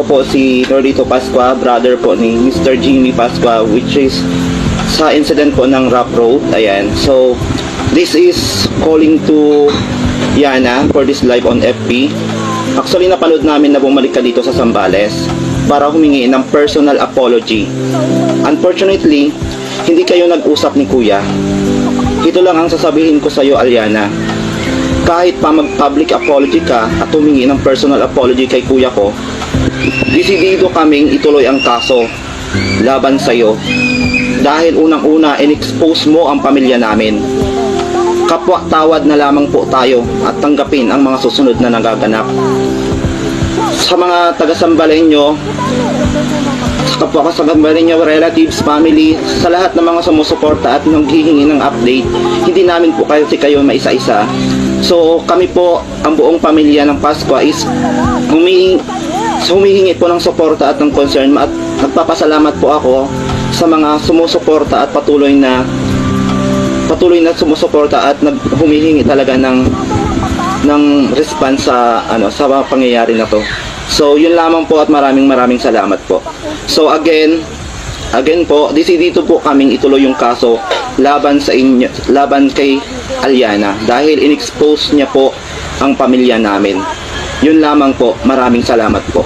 Ako po si Norito Pascua, brother po ni Mr. Jimmy Pascua, which is sa incident po ng Rough Road. Ayan. So, this is calling to Yana for this live on FB. Actually, napanood namin na bumalik ka dito sa Sambales para humingi ng personal apology. Unfortunately, hindi kayo nag-usap ni Kuya. Ito lang ang sasabihin ko sa iyo, Aliana. Kahit pa mag-public apology ka at humingi ng personal apology kay Kuya ko, desidido kaming ituloy ang kaso laban sa iyo. Dahil unang-una, in-expose mo ang pamilya namin. Kapwa tawad na lamang po tayo at tanggapin ang mga susunod na nagaganap. Sa mga taga-Sambaleño, sa kapwa ka sa Sambaleño, relatives, family, sa lahat ng mga sumusuporta at nanghihingi ng update, hindi namin po kayo, kayo maisa-isa. So kami po, ang buong pamilya ng Pasko is humihingi, humihingi po ng suporta at ng concern at nagpapasalamat po ako sa mga sumusuporta at patuloy na patuloy na sumusuporta at nag humihingi talaga ng ng response sa ano sa pangyayari na to. So yun lamang po at maraming maraming salamat po. So again, again po, dito po kaming ituloy yung kaso laban sa inyo, laban kay Aliana dahil in-expose niya po ang pamilya namin. Yun lamang po, maraming salamat po.